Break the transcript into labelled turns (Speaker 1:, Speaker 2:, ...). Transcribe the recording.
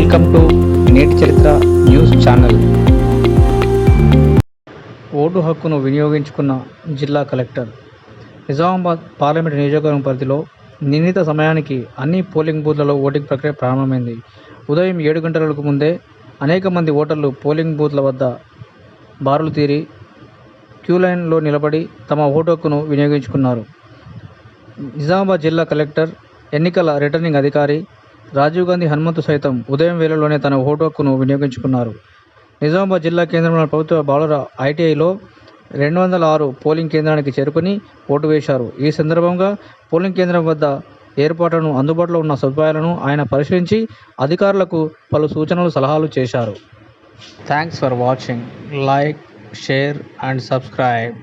Speaker 1: Welcome to నేటి చరిత్ర news channel. Vote హక్కును వినియోగించుకున్న జిల్లా కలెక్టర్. నిజామాబాద్ పార్లమెంట్ నియోజకవర్గం పరిధిలో నిర్ణీత సమయానికి అన్ని పోలింగ్ బూత్లలో ఓటింగ్ ప్రక్రియ ప్రారంభమైంది. ఉదయం ఏడు గంటలకు ముందే అనేక మంది ఓటర్లు పోలింగ్ బూత్ల వద్ద బారులు తీరి క్యూ లైన్లో నిలబడి తమ ఓటు హక్కును వినియోగించుకున్నారు. నిజామాబాద్ జిల్లా కలెక్టర్ ఎన్నికల రిటర్నింగ్ అధికారి రాజీవ్ గాంధీ హనుమంతు సైతం ఉదయం వేళలోనే తన ఓటు హక్కును వినియోగించుకున్నారు. నిజామాబాద్ జిల్లా కేంద్రంలోని ప్రభుత్వ బాలుర ఐటీఐలో రెండు వందల ఆరు పోలింగ్ కేంద్రానికి చేరుకుని ఓటు వేశారు. ఈ సందర్భంగా పోలింగ్ కేంద్రం వద్ద ఏర్పాట్లను అందుబాటులో ఉన్న సదుపాయాలను ఆయన పరిశీలించి అధికారులకు పలు సూచనలు సలహాలు చేశారు. Thanks for watching. Like share and subscribe.